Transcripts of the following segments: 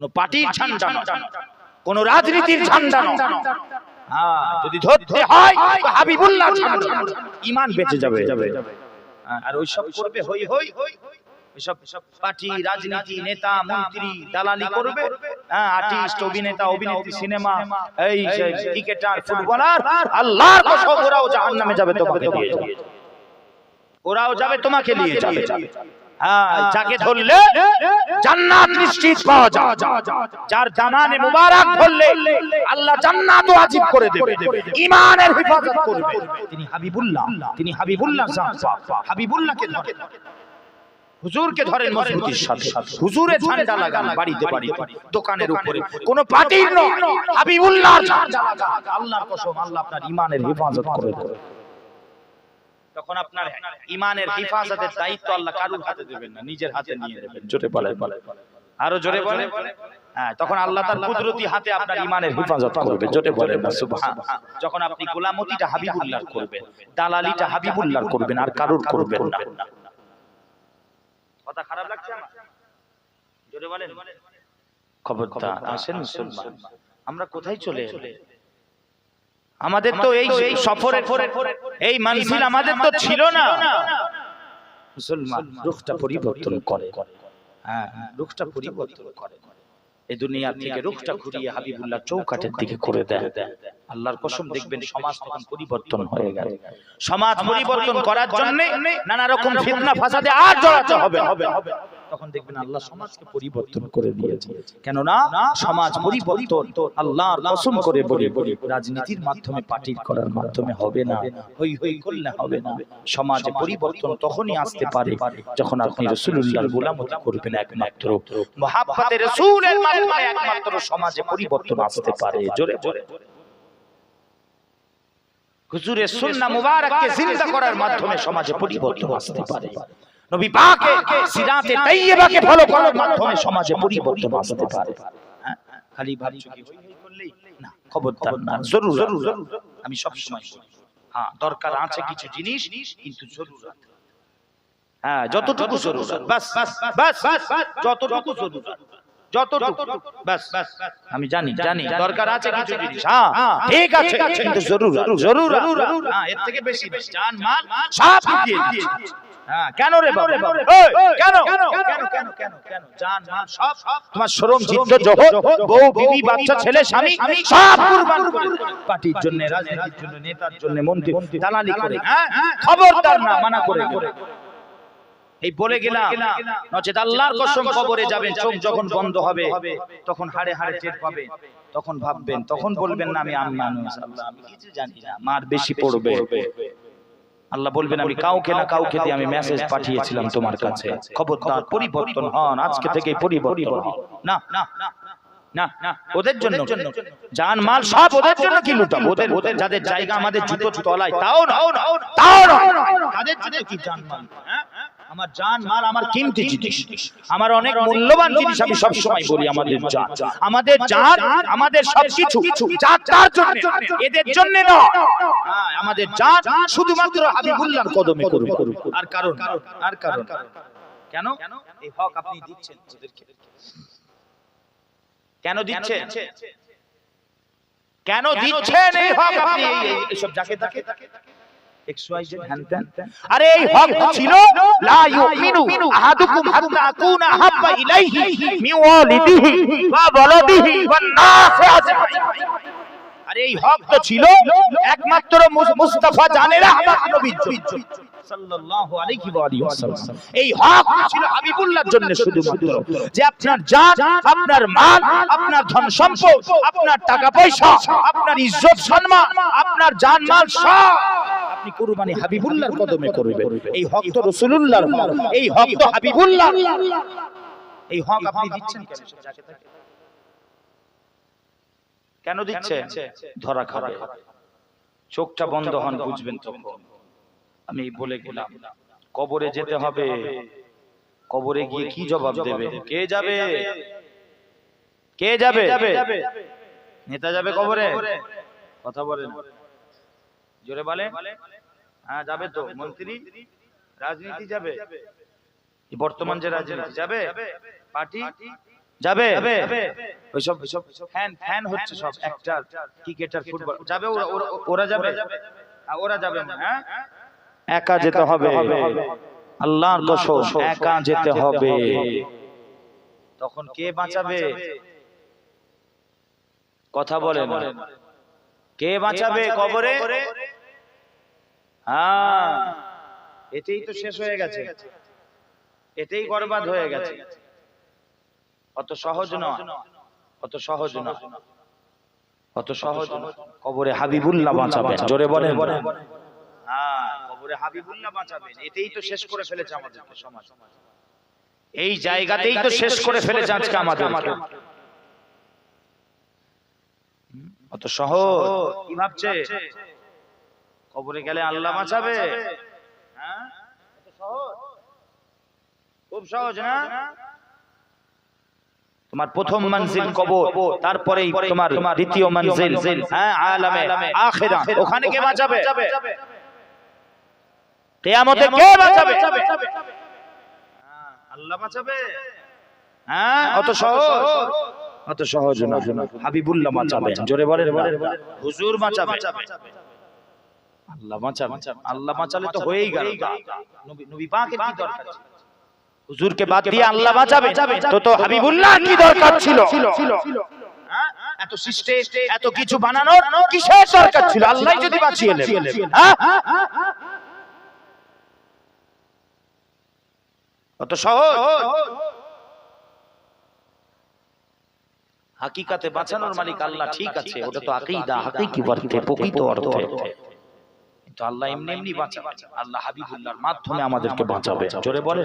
কোন পার্টির ঝান্ডা কোন রাজনীতির ঝান্ডা হ্যাঁ যদি ধরতে হয় হাবিবুল্লাহ ঝান্ডা ইমান বেঁচে যাবে। আর ওইসব করবে হই হই। ওইসব পার্টি রাজনীতি নেতা মন্ত্রী দালালি করবে। আর্টিস্ট অভিনেতা অভিনেত্রী সিনেমা। এই ক্রিকেটার ফুটবলার আল্লাহর কসম ওরাও জাহান্নামে যাবে তোমাকে নিয়ে যাবে ওরাও যাবে তোমাকে নিয়ে যাবে যাকে ধরলে জান্নাত নিশ্চিত পাওয়া যায়। যার জানানে মুবারক ধরলে আল্লাহ জান্নাত ওয়াজিব করে দেবে। ঈমানের হেফাজত করবে। তিনি হাবিবুল্লাহ তিনি হাবিবুল্লাহ হাবিবুল্লাহকে ধরে। হুজুরকে ধরেন মজবুতির সাথে। হুজুরে ঝান্ডা লাগান বাড়িতে বাড়িতে। দোকানের উপরে। কোন পার্টির নয় লাগান। আল্লাহর কসম আল্লাহ আপনার ঈমানের হেফাজত করে দেবে। তখন আপনার ইমানের হেফাজতের দায়িত্ব আল্লাহ কারুর হাতে দেবেন না নিজের হাতে নিয়ে নেবেন। জোরে বলে বলে আরও জোরে বলে হ্যাঁ তখন আল্লাহ তার কুদরতি হাতে আপনার ইমানের হেফাজত করবে। জোরে বলে না সুবহান যখন আপনি গোলামতিটা হাবিবুল্লাহর করবেন দালালিটা হাবিবুল্লাহর করবেন আর কারুর করবেন না। কথা খারাপ লাগছে আমার? জোরে বলেন। খবরদার আসেন মুসলমান। আমরা কোথায় চলে? আমাদের তো এই এই সফরে এই মানসিল আমাদের তো ছিল না। মুসলমান রুখটা পরিবর্তন করে। হ্যাঁ রুখটা পরিবর্তন করে। এই দুনিয়া থেকে রুখটা ঘুরিয়ে হাবিবুল্লাহ চৌকাঠের দিকে করে দেয় আল্লাহর কসম দেখবেন সমাজ তখন পরিবর্তন হয়ে গেল। সমাজ পরিবর্তন করার জন্য নানা রকম ফিতনা ফাসাদে আর জড়াতে হবে। হবে। তখন দেখবেন আল্লাহ সমাজকে পরিবর্তন করে দিয়েছে কেননা সমাজ পরিবর্তন আল্লাহর কসম করে বলি বলি রাজনীতির মাধ্যমে পার্টির করার মাধ্যমে হবে না। হই হই করলে হবে না। সমাজে পরিবর্তন তখনই আসতে পারে যখন আপনি রসুল্লাহর গোলামতি করবেন একমাত্র। মহাব্বতে রসুলের মাধ্যমে একমাত্র সমাজে পরিবর্তন আসতে পারে। জোরে জোরে হুজুরের সুন্নাহ মুবারককে জিন্দা করার মাধ্যমে সমাজে পরিবর্তন আসতে পারে। নবী পাকে সিরাতে তাইয়্যিবাকে ফলো করার মাধ্যমে সমাজে পরিবর্তন আসতে পারে। হ্যাঁ? খালি ভাবছ কি? হই হই করলেই? না খবরদার না জরুর জরুর আমি সব সময় বলি হ্যাঁ দরকার আছে কিছু জিনিস কিন্তু জরুরত হ্যাঁ যতটুকু জরুরত বাস বাস বাস বাস যতটুকু জরুরত যতটুকু বাস বাস আমি জানি জানি দরকার আছে কিছু জিনিস হ্যাঁ ঠিক আছে কিন্তু জরুরত জরুরত হ্যাঁ এর থেকে বেশি জান মাল সব দিয়ে দিয়েছি। কেন রে বাবা? কেন? কেন? কেন? কেন? কেন? কেন? জান মাল সব? তোমার শরম জিদ্দ জহর বউ বিবি বাচ্চা ছেলে স্বামী সব কুরবান করে। পার্টির জন্য রাজনীতির জন্য নেতার জন্য মন্ত্রী দালালি করে। হ্যাঁ খবরদার না মানা করে। এই বলে গেলাম নচেত আল্লাহর কসম কবরে যাবেন চোখ যখন বন্ধ হবে তখন হাড়ে হাড়ে টের পাবে তখন ভাববেন তখন বলবেন না আমি আমি মানুষ আল্লাহ আমি কিছু জানি না মার বেশি পড়বে। আল্লাহ বলবেন আমি কাউকে না কাউকে দিয়ে আমি মেসেজ পাঠিয়েছিলাম তোমার কাছে। খবরদার পরিবর্তন হন আজকে থেকে পরিবর্তন না না না না ওদের জন্য। জান মাল সব ওদের জন্য কি ওদের ওদের যাদের জায়গা আমাদের জুতো তলায় তাও না তাও না তাদের জন্য কি জান মাল? হ্যাঁ? আমার জান মাল আমার কিমতি জিনিস। আমার অনেক মূল্যবান জিনিস আমি সব সময় বলি আমাদের জান। আমাদের জান আমাদের সবকিছু যাত্রার জন্য এদের জন্য নয়। হ্যাঁ, আমাদের জান শুধুমাত্র হাবিবুল্লাহর কদমে করবে। আর কারণ আর কারণ কেন? এই হক আপনি দিচ্ছেন ওদেরকে। কেন দিচ্ছেন? কেন দিচ্ছেন এই হক আপনি? এই- এইসব যাকে তাকে। XYZ হ্যান ত্যান। আরে এই হক ছিল লা ইউমিনু আহাদুকুম হাত্তা আকুনা আহাব্বা ইলাইহি মিন ওয়ালিদিহি ওয়া ওয়ালাদিহি ওয়ান নাসি আজমাইন। আরে এই হক তো ছিল একমাত্র মুস- মুস্তাফা জানে রাহমাত নবীর জন্য। সাল্লাল্লাহু আলাইহি ওয়া আলিহি ওয়াসাল্লাম। এই হক ছিল হাবিবুল্লাহর জন্য শুধুমাত্র। যে আপনার জান আপনার মাল আপনার ধন সম্পদ আপনার টাকা পয়সা আপনার ইজ্জত সম্মান আপনার জান মাল সব আপনি কুরবানি হাবিবুল্লাহর কদমে করবেন। এই হক তো রাসূলুল্লাহর হক। এই হক তো হাবিবুল্লাহ এই হক আপনি দিচ্ছেন কেন? কেন দিচ্ছে ধরা খাবে। চোখটা বন্ধ হন বুঝবেন তখন। আমি বলে গেলাম। কবরে যেতে হবে। কবরে গিয়ে কি জবাব দেবে? কে যাবে? কে যাবে? নেতা যাবে কবরে। কথা বলে না। জোরে বলে। হ্যাঁ যাবে তো। মন্ত্রী? রাজনীতি যাবে। বর্তমান যে রাজনীতি যাবে? পার্টি? যাবে? ওইসব ওইসব ফ্যান ফ্যান হচ্ছে সব একটা ক্রিকেটার ফুটবল যাবে? ওরা যাবে হ্যাঁ, ওরা যাবে না, হ্যাঁ। একা যেতে হবে। আল্লাহর কসম একা যেতে হবে। তখন কে বাঁচাবে? কথা বলে কে বাঁচাবে কবরে? হ্যাঁ। এতেই তো শেষ হয়ে গেছে। এতেই বরবাদ হয়ে গেছে। অত সহজ নয়। অত সহজ নয়। অত সহজ কবরে হাবিবুল্লাহ বাঁচাবে জোরে বলেন। হ্যাঁ কবরে হাবিবুল্লাহ বাঁচাবেন। এতেই তো শেষ করে ফেলেছে আমাদেরকে সমাজ। এই জায়গাতেই তো শেষ করে ফেলেছে আজকে আমাদের। অত সহজ। কি ভাবছে? কবরে গেলে আল্লাহ বাঁচাবে। হ্যাঁ? খুব সহজ না? তোমার প্রথম মঞ্জিল কবর তারপরেই তোমার দ্বিতীয় মঞ্জিল। হ্যাঁ আলামে আখিরা ওখানে কে বাঁচাবে? কিয়ামতে কে বাঁচাবে? হ্যাঁ, আল্লাহ বাঁচাবে। হ্যাঁ অত সহজ? অত সহজ না। হাবিবুল্লাহ বাঁচাবে। জোরে বলেন হুজুর বাঁচাবে। আল্লাহ আল্লাহ বাঁচালে তো হয়েই গেল। নবী নবী পাকের কি দরকার হুজুরকে বাদ দিয়ে আল্লাহ বাঁচাবে। তো তো হাবিবুল্লাহ কি দরকার ছিল? এত সৃষ্টি এত কিছু বানানোর কিসের দরকার ছিল? আল্লাহ যদি বাঁচিয়ে নেবেন অত সহজ। হাকিকাতে বাঁচানোর মালিক আল্লাহ ঠিক আছে। ওটা তো আকীদা। হাকিকি অর্থে প্রকৃত অর্থে। কিন্তু আল্লাহ এমনি এমনি বাঁচাবে। আল্লাহ হাবিবুল্লাহর মাধ্যমে আমাদেরকে বাঁচাবে। জোরে বলে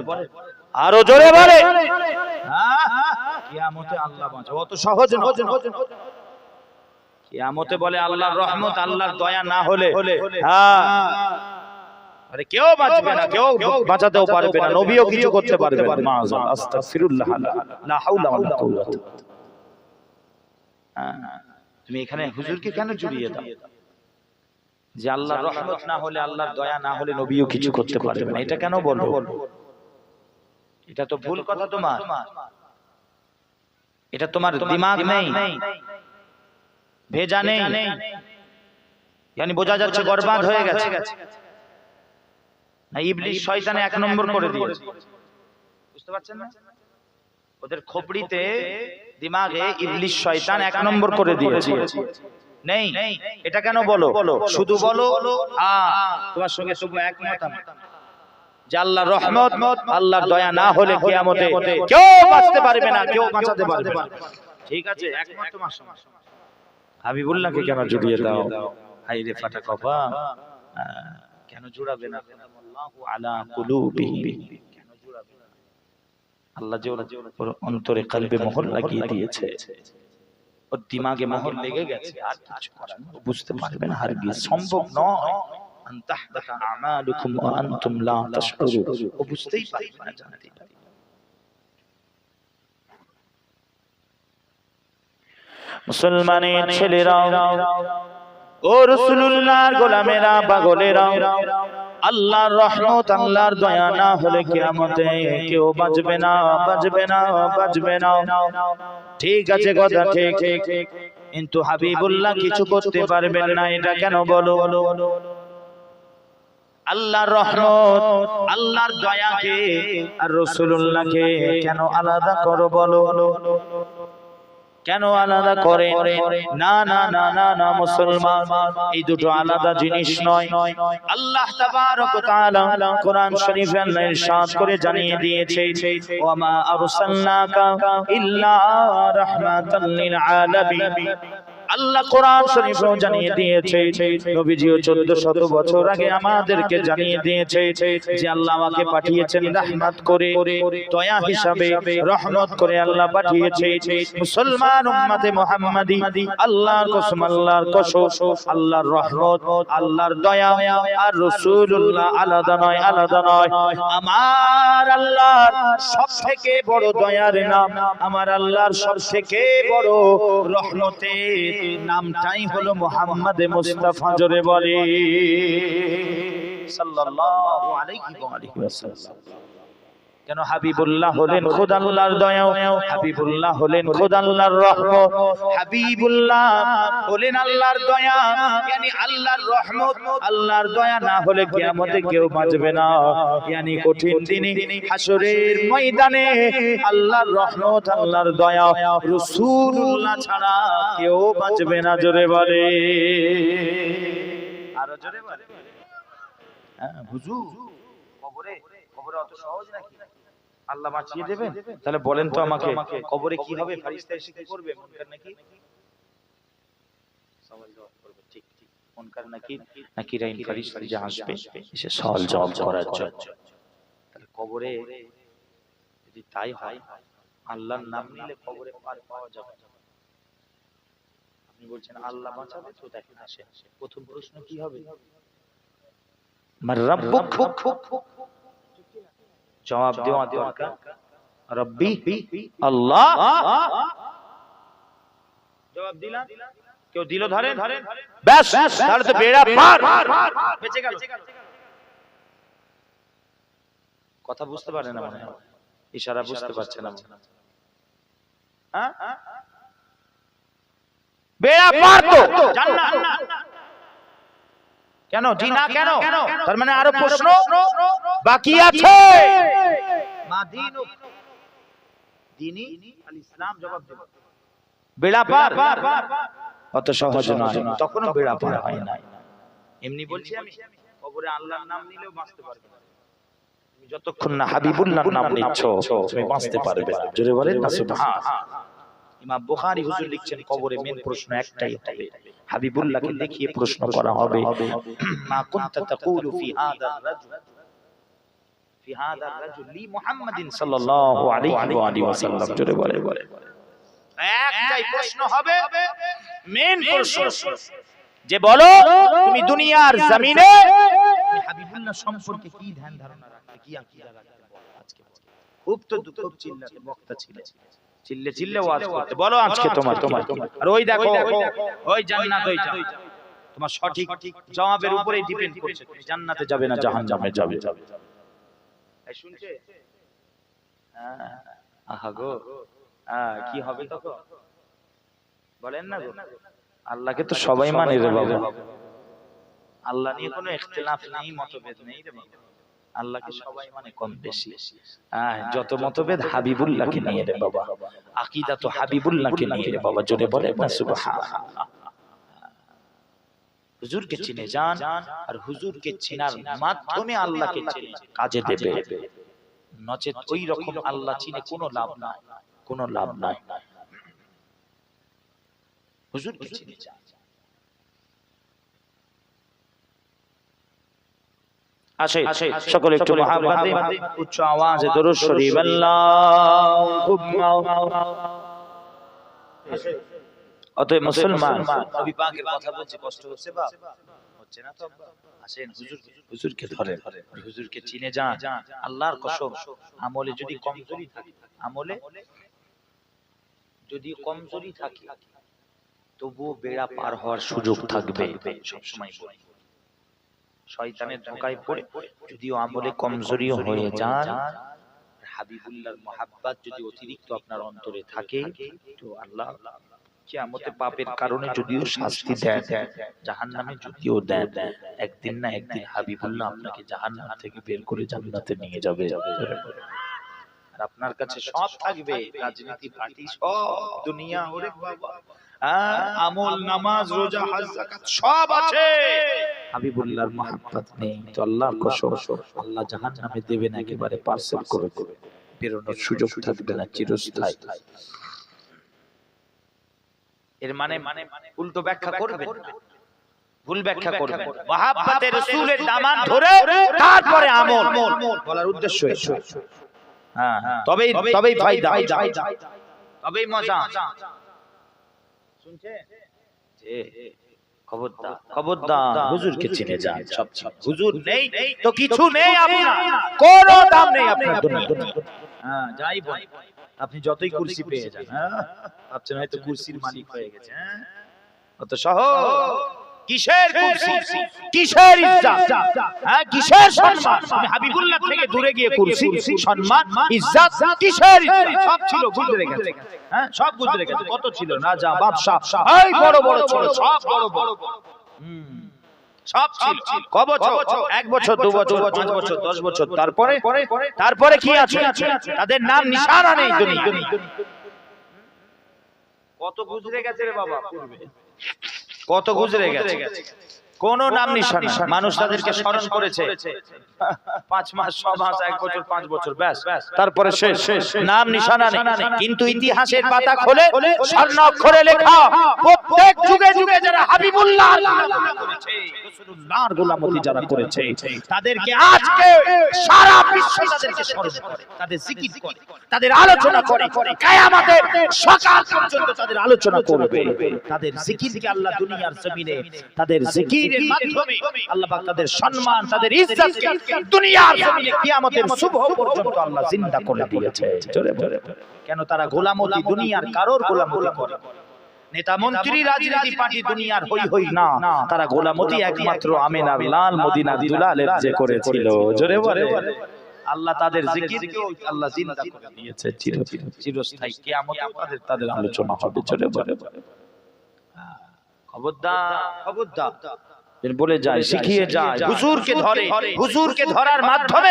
আরও জোরে বলে কিয়ামতে আল্লাহ বাঁচাবে। অত সহজ কিয়ামতে বলে আল্লাহর রহমত আল্লাহর দয়া না হলে। হ্যাঁ। আরে কেউ বাঁচবে না। কেউ বাঁচাতেও পারবে না। নবীও কিছু করতে পারবে না। আস্তাগফিরুল্লাহ লা হাওলা ওয়ালা কুওয়াতা। তুমি এখানে হুজুরকে কেন জড়িয়ে দাও? যে আল্লাহর রহমত না হলে আল্লাহর দয়া না হলে নবীও কিছু করতে পারবে না। এটা কেন বলো এটা তো ভুল কথা তোমার। এটা তোমার দিমাগ নেই। ভেজা নেই। yani বোঝা যাচ্ছে বরবাদ হয়ে গেছে। না ইবলিশ শয়তানে এক নম্বর করে দিয়েছে। বুঝতে পারছেন না? ওদের খোপড়িতে দিমাগে ইবলিশ শয়তান এক নম্বর করে দিয়েছে। নেই। এটা কেন বলো? বলো? শুধু বলো আ। তোমার সঙ্গে শুধু একমত আমি। যে আল্লাহর রহমত আল্লাহর দয়া না হলে কিয়ামতে কেউ বাঁচতে পারবে না কেউ বাঁচাতে পারবে না। ঠিক আছে একমত তোমার সঙ্গে। হাবিবুল্লাহকে কেন জুড়িয়ে দাও? হাই রে ফাটা কপা কেন জুড়াবে না? আল্লাহু আলা কুলুবিহিম। কেন জুড়াবে আল্লাহ যে ওর ওর অন্তরে কলবে মোহর লাগিয়ে দিয়েছে। ওর দিমাগে মোহর লেগে গেছে আর কিছু করার ও বুঝতে পারবে না হারগিজ সম্ভব নয়। আন তাহবাতা আমালুকুম ওয়া আনতুম লা তাশউরুন ও বুঝতেই পারবে না জানতে পারবে মুসলমানের ছেলেরা ও রসুল্লাহর গোলামেরা পাগলেরা আল্লাহর রহমত, আল্লাহর দয়া না হলে কিয়ামতে কেউ বাঁচবে না বাঁচবে না বাঁচবে না। ঠিক আছে কথা, ঠিক কিন্তু হাবিবুল্লাহ কিছু করতে পারবেন না, এটা কেন বলো? আল্লাহর রহমত, আল্লাহর দয়াকে আর রসুল্লাহকে কেন আলাদা করো বলো? কেন আলাদা করে না না না না না, মুসলমান, এই দুটো আলাদা জিনিস নয়। আল্লাহ তাবারক তাআলা কোরআন শরীফে আল্লাহ ইরশাদ করে জানিয়ে দিয়েছে ওয়া মা আরসালনাকা ইল্লা রাহমাতাল লিল আলামিন। আল্লাহ কোরআন শরীফেও জানিয়ে দিয়েছে নবীজিও 1400 বছর আগে আমাদেরকে জানিয়ে দিয়েছে যে আল্লাহ আমাকে পাঠিয়েছেন রহমত করে দয়া হিসাবে রহমত করে আল্লাহ পাঠিয়েছে। মুসলমান উম্মতে মুহাম্মাদি আল্লাহর কসম আল্লাহর কসম আল্লাহর রহমত আল্লাহর দয়া আর রাসূলুল্লাহ আলাদা নয় আলাদা নয়। আমার আল্লাহর সবথেকে বড় দয়ার নাম আমার আল্লাহর সবথেকে বড় রহমতের নামটাই হলো মোহাম্মদ মুস্তাফা জোরে বলে সাল্লাল্লাহু আলাইহি ওয়া আলিহি ওয়াসাল্লাম কেন হাবিবুল্লাহ হলেন খোদাল্লাহর দয়া হাবিবুল্লাহ হলেন খোদাল্লাহর রহমত। হাবিবুল্লাহ হলেন আল্লাহর দয়া। yani আল্লাহর রহমত। আল্লাহর দয়া না হলে কিয়ামতে কেউ বাঁচবে না। yani কঠিন দিনে হাসরের ময়দানে আল্লাহর রহমত আল্লাহর দয়া রাসূলুল্লাহ ছাড়া কেউ বাঁচবে না জোরে বলে। আরও জোরে বলে। হ্যাঁ হুজুর কবরে কবরে অত সহজ নাকি? আল্লাহ বাঁচিয়ে দেবেন? তাহলে বলেন তো আমাকে কবরে কি হবে? ফারিস্তা এসে কি করবে? মুনকার নাকি? সওয়াল জবাব করবে ঠিক ঠিক। মুনকার নাকি? নাকি? রাইন ফারিস্তা যে আসবে? এসে সওয়াল জবাব করার জন্য। তাহলে কবরে যদি তাই হয় আল্লাহর নাম নিলে কবরে পার পাওয়া যাবে। আপনি বলছেন আল্লাহ বাঁচাবে? তো দেখেন আসে প্রথম প্রশ্ন কি হবে? মার রাব্বুক। জবাব দেওয়া দরকার। রব্বি আল্লাহ। জবাব দিলাম কেউ দিল ধরেন? ব্যাস তাহলে তো বেড়া পার। বেঁচে গেল। কথা বুঝতে পারে না মনে হয়। ইশারা বুঝতে পারছে না হ্যাঁ? বেড়া পার তো। জান্নাত। কেন? জি না কেন? তার মানে আরও প্রশ্ন বাকি আছে। দিনী আল ইসলাম জবাব দেবে। বেড়া পার অত সহজ নয়। তখনও বেড়া পার হয় না এমনি বলছি আমি কবরে আল্লাহর নাম নিলেও বাঁচতে পারবে তুমি যতক্ষণ না হাবিবুল্লাহর নাম নিচ্ছ তুমি বাঁচতে পারবে। জোরে বলেন না সুবহান ইমাম বুখারী হুজুর লিখছেন কবরে মেন প্রশ্ন একটাই হবে হাবিবুল্লাহকে দেখিয়ে প্রশ্ন করা হবে। মা কুনতা তাকুলু ফি হাদা রাজুল। ফি হাদা রাজুল লি মুহাম্মাদিন সাল্লাল্লাহু আলাইহি ওয়া আলিহি ওয়াসাল্লাম জোরে বলে বলে একটাই প্রশ্ন হবে মেন প্রশ্ন। যে বলো তুমি দুনিয়ার জমিনে হাবিবুল্লাহ সম্পর্কে কি ধ্যান ধারণা রাখতে কি আকীদা রাখতে। খুব তো দুঃখ চিল্লাতে বক্তা ছিল। চিল্লে চিল্লে ওয়াজ করতে। বলো আজকে তোমার তোমার। আর ওই দেখো ওই জান্নাত ওই তোমার সঠিক জবাবের উপরেই ডিপেন্ড করছে। তুমি জান্নাতে যাবে না জাহান্নামে যাবে। এই শুনছে? আহা গো। কি হবে তখন? বলেন না গো। আল্লাহকে তো সবাই মানে রে বাবা। আল্লাহ নিয়ে কোনো ইখতিলাফ নেই মতভেদ নেই রে বাবা। আল্লাহকে সবাই মানে কম বেশি। হ্যাঁ যত মতভেদ হাবিবুল্লাহকে নিয়ে রে বাবা। আকীদা তো হাবিবুল্লাহকে নিয়ে রে বাবা জোরে বলে না সুবহানাল্লাহ হুজুরকে চিনে যান আর হুজুরকে চেনার মাধ্যমে আল্লাহকে চেনে কাজে দেবে। নচেত ওই রকম আল্লাহ চিনে কোনো লাভ নাই। কোনো লাভ নাই। হুজুরকে চিনে যান। আসে সকলে একটু মহাব্বতে উচ্চ আওয়াজে দরুদ শরীফ। অতএব মুসলমান নবী পাকের কথা বলছি কষ্ট হচ্ছে বাপ। হচ্ছে না তো? আসেন হুজুর হুজুরকে ধরে হুজুরকে চিনে যান। আল্লাহর কসম আমলে যদি কমজোরি থাকে আমলে যদি কমজোরি থাকে তবুও বেড়া পার হওয়ার সুযোগ থাকবে। সবসময় শয়তানের ধোকায় পড়ে যদিও আমলে কমজোরিও হয়ে যান হাবিবুল্লাহর মহাব্বাত যদি অতিরিক্ত আপনার অন্তরে থাকে তো আল্লাহ কিয়ামতে পাপের কারণে যদিও শাস্তি দেন জাহান্নামে যদিও দেন একদিন না একদিন হাবিবুল্লাহ আপনাকে জাহান্নাম থেকে বের করে জান্নাতে নিয়ে যাবে আর আপনার কাছে সব থাকবে রাজনীতি পার্টি সব দুনিয়া ওরে বাবা। আমল নামাজ রোজা হজ যাকাত সব আছে। হাবিবুল্লাহর মহাব্বত নেই। তো আল্লাহর কসম আল্লাহ জাহান্নামে দেবে না একেবারে পার্সেল করে দেবে বেরোনোর সুযোগ থাকবে না চিরস্থায়ী। এর মানে মানে উল্টো ব্যাখ্যা করবে। ভুল ব্যাখ্যা করবে। মহাব্বতে রাসূলের দামান ধরে তারপরে আমল বলার উদ্দেশ্য এসে। হ্যাঁ তবেই তবেই ফায়দা। তবেই মজা। শুনছে খবরদার খবরদার হুজুরকে চিনে যান সব হুজুর নেই তো কিছু নেই আপনার। কোনো দাম নেই আপনার। হ্যাঁ যাই বল আপনি যতই কুরসি পেয়ে যান হ্যাঁ? ভাবছেন হয়তো কুরসির মালিক হয়ে গেছে হ্যাঁ? অত সহজ। কিসের কুরসি কিসের ইজ্জত? হ্যাঁ কিসের সম্মান? আমি হাবিবুল্লাহ থেকে দূরে গিয়ে কুরসি সম্মান ইজ্জত কিসের সব ছিল গুজরে গেছে। হ্যাঁ সব গুজরে গেছে। কত ছিল? রাজা বাদশা এই বড় বড় ছোট সব বড় বড়। হুম। সব ছিল। ক বছর? এক বছর দু বছর পাঁচ বছর দশ বছর। তারপরে? তারপরে কি আছে? তাদের নাম নিশানা নেই দুনিয়া কত গুজরে গেছে রে বাবা পূর্বে? কত গুজরে গেছে? কোন নাম নিশানা। মানুষ তাদেরকে স্মরণ করেছে। পাঁচ মাস ছ মাস এক বছর পাঁচ বছর ব্যাস। ব্যাস। তারপরে শেষ। নাম নিশানা নেই। কিন্তু ইতিহাসের পাতা খোলে স্বর্ণ অক্ষরে লেখা। প্রত্যেক যুগে যুগে যারা হাবিবুল্লাহ রাসূলুল্লাহর গোলামতি যারা করেছে তাদেরকে আজকে সারা বিশ্ব তাদেরকে স্মরণ করে তাদের জিকির করে তাদের আলোচনা করে কিয়ামতের সকাল পর্যন্ত তাদের আলোচনা করবে। তাদের জিকিরকে আল্লাহ দুনিয়ার জমিনে তাদের জিকিরের মাধ্যমে আল্লাহ পাক তাদের সম্মান তাদের ইজ্জতকে দুনিয়ার জমিনে কিয়ামতের শুভ পর্যন্ত আল্লাহ জিন্দা করে দিয়েছে। কেন তারা গোলামতি দুনিয়ার কারোর গোলামতি করে? নেতা মন্ত্রী রাজনীতি পার্টি দুনিয়ার হই হই না। তারা গোলামতি একমাত্র আমিনা লাল মদিনা দুলালের যে করেছিল। জোরে বলে। আল্লাহ তাদের জিকিরকে আল্লাহ জিন্দা করে দিয়েছে। চির চিরস্থায়ী কিয়ামতেও তাদের তাদের আলোচনা হবে। জোরে বলে। খবরদার খবরদার। বলে যায় শিখিয়ে যায় হুজুরকে ধরে হুজুরকে ধরার মাধ্যমে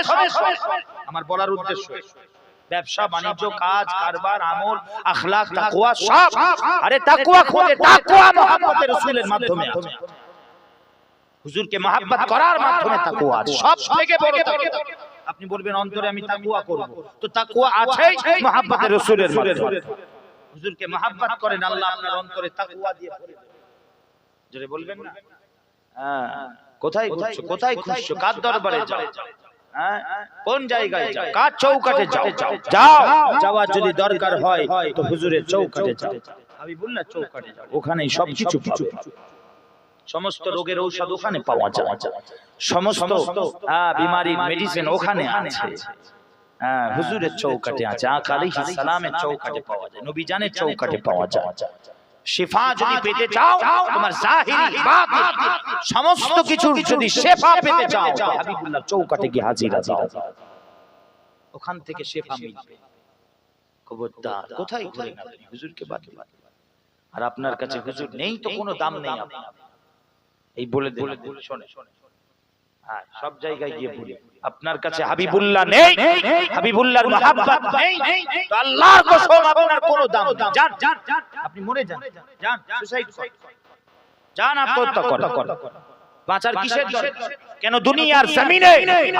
আমার বলার উদ্দেশ্য। ব্যবসা বাণিজ্য কাজ কারবার আমল আখলাক তাকওয়া সব। আরে তাকওয়া খোঁজে তাকওয়া মুহাম্মদের রাসূলের মাধ্যমে। হুজুরকে মহাব্বত করার মাধ্যমে তাকওয়া সব থেকে বড় তাকওয়া। আপনি বলবেন অন্তরে আমি তাকওয়া করব। তো তাকওয়া আছেই মহাব্বতের রাসূলের মাধ্যমে। হুজুরকে মহাব্বত করেন আল্লাহ আপনার অন্তরে তাকওয়া দিয়ে ভরে জোরে বলবেন না? হ্যাঁ। কোথায় খুঁজছো কোথায় খুঁজছো কার দরবারে যাও? কোন জায়গায় যাও? কার চৌকাটে যাও? যাও? যাওয়ার যদি দরকার হয় তো হুজুরের চৌকাটে যাও। চৌকাটে যাও। ওখানেই পাবে। সমস্ত রোগের ঔষধ ওখানে পাওয়া যায়। সমস্ত বিমারির মেডিসিন ওখানে আছে। হ্যাঁ হুজুরের চৌকাটে আছে। আক আলাইহিস সালামের চৌকাটে পাওয়া যায়। নবী জানের চৌকাটে পাওয়া যায়। শিফা যদি পেতে চাও তোমার জাহিরি বাতিনি সমস্ত কিছু যদি শেফা পেতে চাও হাবিবুল্লাহ চৌকাটে গিয়ে হাজির হাজির ওখান থেকে শেফা মিলবে। খবরদার কোথায় ঘুরে গেলেন হুজুরকে বাদ। আর আপনার কাছে হুজুর নেই তো কোনো দাম নেই আপনার। এই বলে বলে শোনে হ্যাঁ সব জায়গায় গিয়ে বলি আপনার কাছে হাবিবুল্লাহ নেই হাবিবুল্লাহর মহাব্বত নেই। তো আল্লাহর কসম আপনার কোনো দাম যান যান আপনি মরে যান। যান। সুসাইড যান। আত্মহত্যা করেন বাঁচার কিসের? কেন দুনিয়ার জমিনে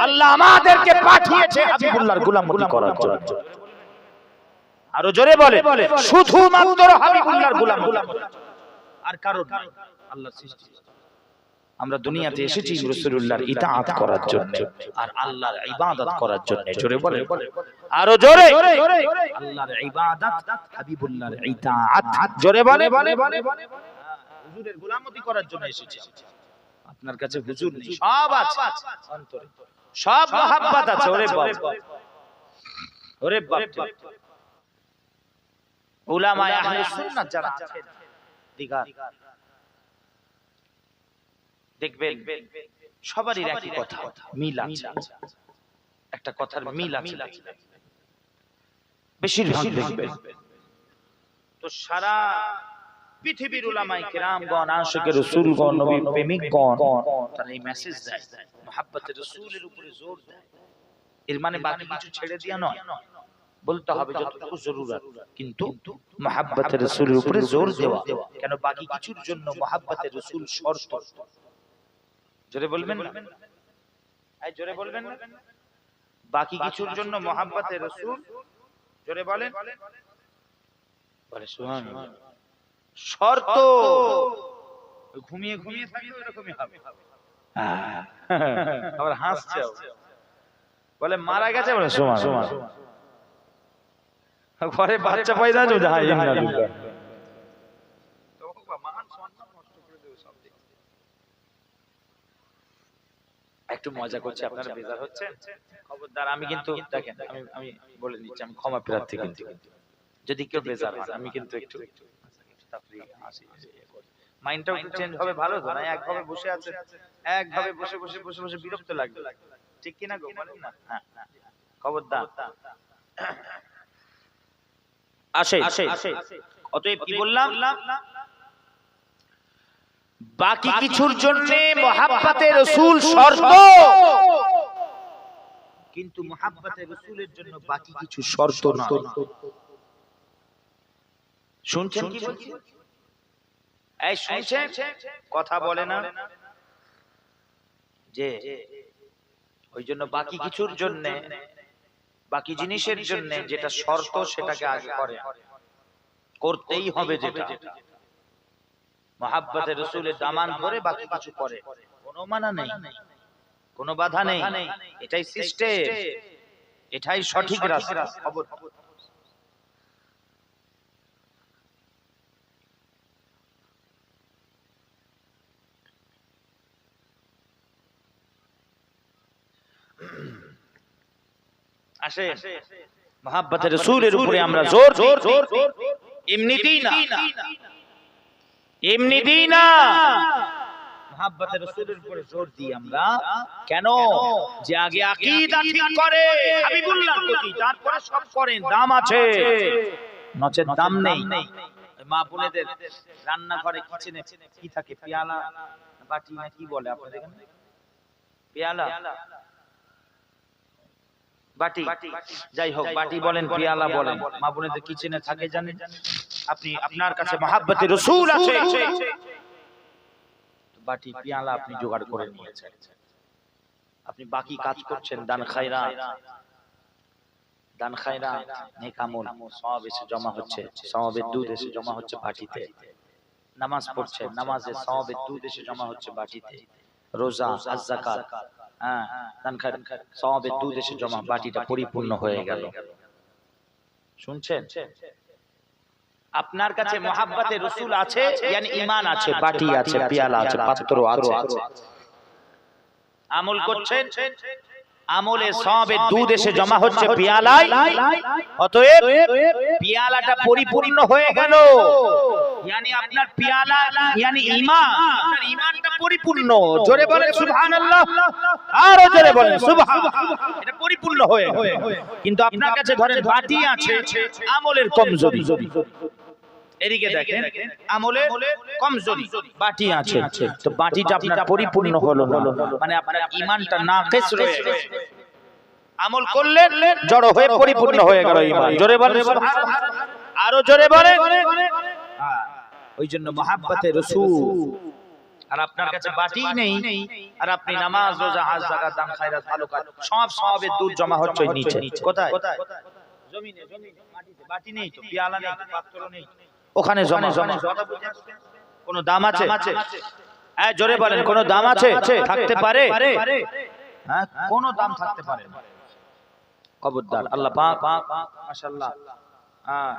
আল্লাহ আমাদেরকে পাঠিয়েছে হাবিবুল্লাহর গোলামতি করার জন্য। আরও জোরে বলে শুধুমাত্র হাবিবুল্লাহর গোলাম আর কারণ নাই। আল্লাহর সৃষ্টি। আমরা দুনিয়াতে এসেছি রাসূলুল্লাহর ইতাআত করার জন্য আর আল্লাহর ইবাদত করার জন্য। জোরে বলে আরও জোরে। আল্লাহর ইবাদত হাবিবুল্লাহর ইতাআত। জোরে বলে হুজুরের গোলামতি করার জন্য এসেছি আপনার কাছে হুজুর নেই। সব আছে। অন্তরে। সব মহাব্বত আছে। ওরে বাপ। ওরে বাপ। উলামায়ে আহলে সুন্নাত যারা আছেন দেখবেন সবারই একই কথা মিল আছে। একটা কথার মিল আছে বেশিরভাগ দেখবেন। তো সারা পৃথিবীর উলামায়ে কেরামগণ আশিকে রাসূলগণ নবী প্রেমিকগণ তারা এই মেসেজ দেয়। মহাব্বতের রাসূলের উপরে জোর দেয়। এর মানে বাকি কিছু ছেড়ে দিয়া নয়। বলতে হবে যতটুকু জরুরত। কিন্তু মহাব্বতের রাসূলের উপরে জোর দেওয়া। কেন বাকি কিছুর জন্য মহাব্বতের রাসূল শর্ত। জোরে বলবেন না? জোরে বলবেন না? বাকি কিছুর জন্য মহাব্বতের রাসূল? জোরে বলেন। বলে শর্ত! ঘুমিয়ে ঘুমিয়ে থাকলে এরকমই হবে। আবার হাসছে বলে মারা গেছে? বলে ঘরে বাচ্চা পয়দা আছে হ্যাঁ ইন্না লিল্লাহ একটু মজা করছে আপনারা বেজার হচ্ছেন? খবরদার আমি কিন্তু দেখেন আমি আমি বলে দিচ্ছি আমি ক্ষমা প্রার্থী কিন্তু। যদি কেউ বেজার হন আমি কিন্তু একটু মাইন্ডটাও চেঞ্জ হবে ভালো তো না একভাবে বসে আছে একভাবে বসে বসে বসে বসে বিরক্ত লাগবে। ঠিক কি না গো বলেন না। হ্যাঁ খবরদার। আসে অতএব কি বললাম? বাকি কিছুর জন্য মহাব্বাতে রসুল শর্ত কিন্তু মহাব্বাতে রসুলের জন্য বাকি কিছু শর্ত না শুনছেন কি এই শুনছেন? কথা বলে না। যে ওই জন্য বাকি কিছুর জন্য বাকি জিনিসের জন্য যেটা শর্ত সেটাকে আগে করে। করতেই হবে যেটা। মহাব্বতের রসুলের দামান ধরে বাকি কিছু করে। কোনো মানা নেই। কোনো বাধা নেই। এটাই সিস্টেম। এটাই সঠিক রাস্তা। খবর আসে। মহাব্বতের রসুলের উপরে আমরা জোর জোর জোর এমনি দিই না। এমনি দিই না। মহাব্বতের রসুলের উপরে জোর দিই আমরা। কেন? যে আগে আকীদা ঠিক করে হাবিবুল্লাহ প্রতি। তারপরে সব করেন দাম আছে। নচেত দাম নেই। মা বোনেদের রান্নাঘরে কিচেনে কি থাকে? পেয়ালা বাটি না কি বলে আপনাদের এখানে? পেয়ালা। বাটি। যাই হোক বাটি বলেন পিয়ালা বলেন। মা বোনেদের কিচেনে থাকে জানেন? আপনি আপনার কাছে মহাব্বতে রসুল আছে। বাটি পিয়ালা আপনি জোগাড় করে নিয়েছেন। আপনি বাকি কাজ করছেন দান খায়রা দান খায়রা নেক আমল এসে জমা হচ্ছে। সওয়াবের দুধ এসে জমা হচ্ছে বাটিতে। নামাজ পড়ছেন নামাজে সওয়াবের দুধ এসে জমা হচ্ছে বাটিতে। রোজা আজ যাকাত। হ্যাঁ জমা, বাটিটা পরিপূর্ণ হয়ে গেল। শুনছেন? আপনার কাছে মহাব্বতে রসুল আছে? ইমান আছে, বাটি আছে, পিয়ালা আছে, পাত্র আছে। আমল করছেন? আমলে সবে দুধ এসে জমা হচ্ছে পিয়ালায়, অতএব পিয়ালাটা পরিপূর্ণ হয়ে গেল। আপনার পিয়ালা ইয়ানি ঈমান আপনার ঈমানটা পরিপূর্ণ জোরে বলেন সুবহানাল্লাহ। আরও জোরে বলেন সুবহানাল্লাহ এটা পরিপূর্ণ হয়ে কিন্তু আপনার কাছে ধরেন বাটি আছে আমলের কমজোরি। এদিকে দেখেন আমলে কমজোরি। বাটি আছে। তো বাটিটা আপনার পরিপূর্ণ হলো না। মানে আপনার ঈমানটা নাকিস রয়ে গেছে। আমল করলেন জড় হয়ে পরিপূর্ণ হয়ে গেল ঈমান জোরে বলেন সুবহানাল্লাহ। আরও জোরে বলেন। হ্যাঁ, ওই জন্য মহাব্বতে রসুল। আর আপনার কাছে বাটি নেই আর আপনি নামাজ রোজা হাজ জাকাত দান খায়রাত ভালো কাজ সব সবের দুধ জমা হচ্ছে নিচে। কোথায়? জমিনে জমিনে মাটিতে। বাটি নেই তো পিয়ালা নেই পাত্র নেই। ওখানে জমা। জমা। কোন দাম আছে? হ্যাঁ জোরে বলেন কোন দাম আছে? থাকতে পারে? হ্যাঁ কোন দাম থাকতে পারে না। খবরদার আল্লাহ পাক মাশাআল্লাহ। হ্যাঁ।